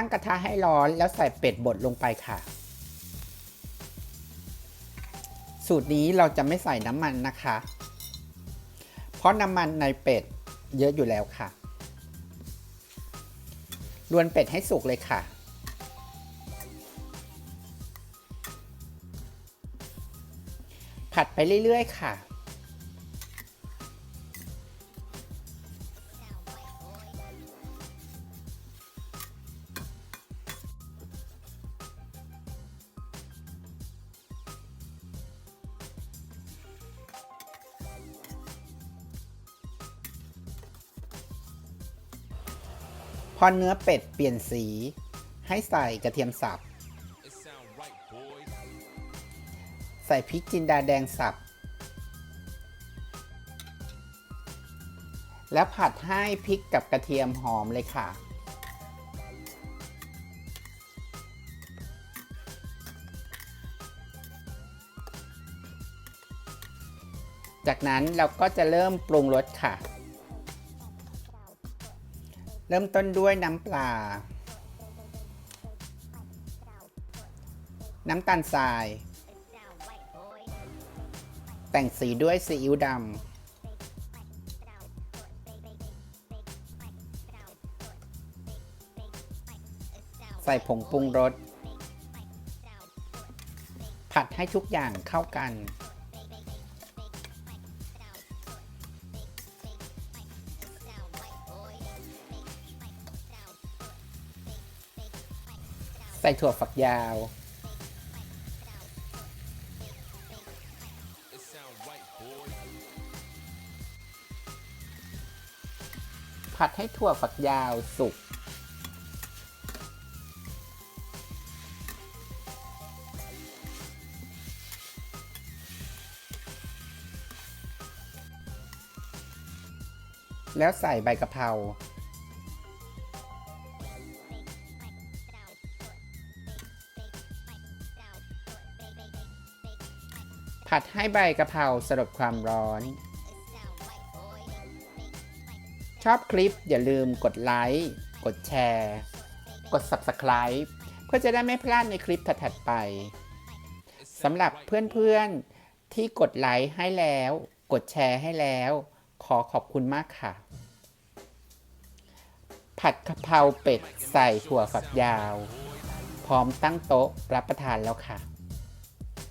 ตั้งกระทะให้ร้อนแล้วใส่เป็ดบดลงไปค่ะ สูตรนี้เราจะไม่ใส่น้ำมันนะคะ เพราะน้ำมันในเป็ดเยอะอยู่แล้วค่ะรวนเป็ดให้สุกเลยค่ะ ผัดไปเรื่อยๆค่ะ พอเนื้อเป็ดเปลี่ยนสี ให้ใส่กระเทียมสับ ใส่พริกจินดาแดงสับ แล้วผัดให้พริกกับกระเทียมหอมเลยค่ะ จากนั้นเราก็จะเริ่มปรุงรสค่ะ เริ่มต้นด้วยน้ำปลา น้ำตาลทราย แต่งสีด้วยซีอิ๊วดำ ใส่ผงปรุงรส ผัดให้ทุกอย่างเข้ากัน ใส่ถั่วฝักยาว ผัดให้ถั่วฝักยาวสุก แล้วใส่ใบกะเพรา ผัดให้ใบกะเพราสลดความร้อน ชอบคลิปอย่าลืมกดไลค์ กดแชร์ กด Subscribe เพื่อจะได้ไม่พลาดในคลิปถัดๆไปสำหรับเพื่อนๆที่กดไลค์ให้แล้ว กดแชร์ให้แล้ว ขอขอบคุณมากค่ะ ผัดกะเพราเป็ดใส่ถั่วฝักยาว พร้อมตั้งโต๊ะรับประทานแล้วค่ะ